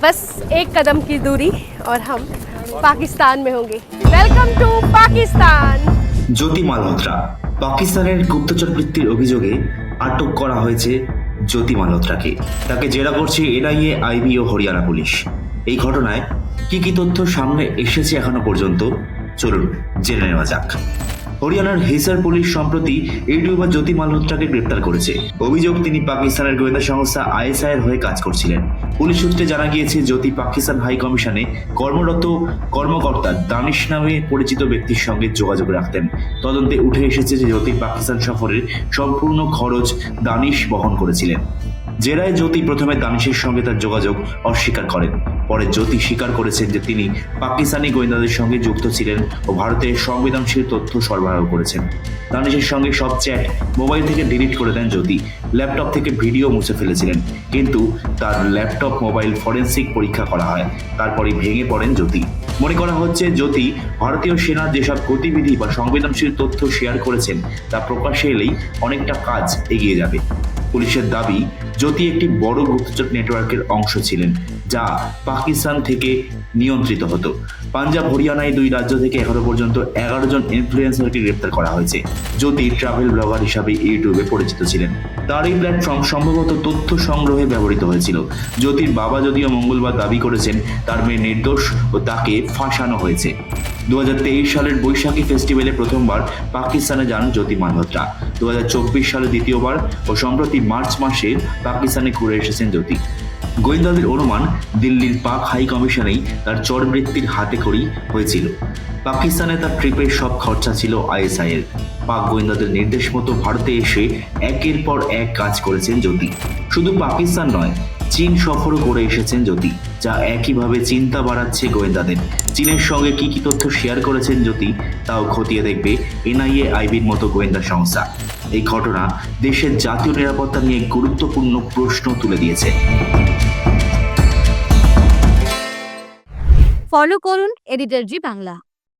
बस एक कदम की दूरी और हम पाकिस्तान में होंगे वेलकम टू पाकिस्तान জ্যোতি মালহোত্রা পাকিস্তানের গুপ্তচর বৃত্তির অভিযোগে আটক করা হয়েছে জ্যোতি মালহোত্রাকে তাকে জেরা করছে এনআইএ আইবি ও হরিয়ানা পুলিশ এই ঘটনায় কি কি তথ্য সামনে এসেছে এখনো পর্যন্ত চলুন জেনে নেওয়া যাক হরিয়ানার হিসার পুলিশ সম্প্রতি ইউটিউবার জ্যোতি মালহোত্রাকে গ্রেপ্তার করেছে। অভিযোগ, তিনি পাকিস্তানের গোয়েন্দা সংস্থা আইএসআই এর হয়ে কাজ করছিলেন। পুলিশ সূত্রে জানা গিয়েছে, জ্যোতি পাকিস্তান হাই কমিশনে কর্মরত কর্মকর্তা দানিশ নামে পরিচিত ব্যক্তির সঙ্গে যোগাযোগ রাখতেন। তদন্তে উঠে এসেছে যে জ্যোতি পাকিস্তান সফরের সম্পূর্ণ খরচ দানিশ বহন করেছিলেন। জেরায় জ্যোতি প্রথমে দানিশের সঙ্গে তার যোগাযোগ অস্বীকার করেন। পরে জ্যোতি স্বীকার করেছেন যে তিনি পাকিস্তানি গোয়েন্দাদের সঙ্গে যুক্ত ছিলেন ও ভারতের সংবেদনশীল তথ্য সরবরাহ করেছেন। দানিশের সঙ্গে সব চ্যাট মোবাইল থেকে ডিলিট করে দেন জ্যোতি। ল্যাপটপ থেকে ভিডিও মুছে ফেলেছিলেন। কিন্তু তার ল্যাপটপ মোবাইল ফরেন্সিক পরীক্ষা করা হয়। তারপরই ভেঙে পড়েন জ্যোতি। মনে করা হচ্ছে জ্যোতি ভারতীয় সেনার যেসব গতিবিধি বা সংবেদনশীল তথ্য শেয়ার করেছেন, তা প্রকাশ্যে এলেই অনেকটা কাজ এগিয়ে যাবে। পুলিশের দাবি, জ্যোতি একটি বড় গুপ্তচর নেটওয়ার্কের অংশ ছিলেন, যা পাকিস্তান থেকে নিয়ন্ত্রিত হতো। পাঞ্জাব, হরিয়ানা এই দুই রাজ্য থেকে এখনও পর্যন্ত এগারো জন ইনফ্লুয়েন্সারকে গ্রেপ্তার করা হয়েছে। জ্যোতি ট্রাভেল ব্লগার হিসাবে ইউটিউবে পরিচিত ছিলেন। তার এই প্ল্যাটফর্ম সম্ভবত তথ্য সংগ্রহে ব্যবহৃত হয়েছিল। জ্যোতির বাবা যদিও মঙ্গলবার দাবি করেছেন, তার মেয়ে নির্দোষ ও তাকে ফাঁসানো হয়েছে। দু সালের বৈশাখী ফেস্টিভ্যালে প্রথমবার পাকিস্তানে যান জ্যোতি মালহোত্রা দু সালে দ্বিতীয়বার ও সম্প্রতি মার্চ মাসে পাকিস্তানে ঘুরে এসেছেন জ্যোতি। গোয়েন্দাদের অনুমান, দিল্লির পাক হাই কমিশনেই তার চরবৃত্তির হাতে খড়ি হয়েছিল। পাকিস্তানে তার ট্রিপের সব খরচা ছিল আইএসআই এর পাক গোয়েন্দাদের নির্দেশ মতো ভারতে এসে একের পর এক কাজ করেছেন জ্যোতি। শুধু পাকিস্তান নয় চীন সফরও করে এসেছেন জ্যোতি, যা একইভাবে চিন্তা বাড়াচ্ছে গোয়েন্দাদের। চীনের সঙ্গে কি কি তথ্য শেয়ার করেছেন জ্যোতি, তাও খতিয়ে দেখবে এনআইএ আইবির মতো গোয়েন্দা সংস্থা। এই ঘটনা দেশের জাতীয় নিরাপত্তা নিয়ে গুরুত্বপূর্ণ প্রশ্ন তুলে দিয়েছে। ফলো করুন এডিটর জি বাংলা।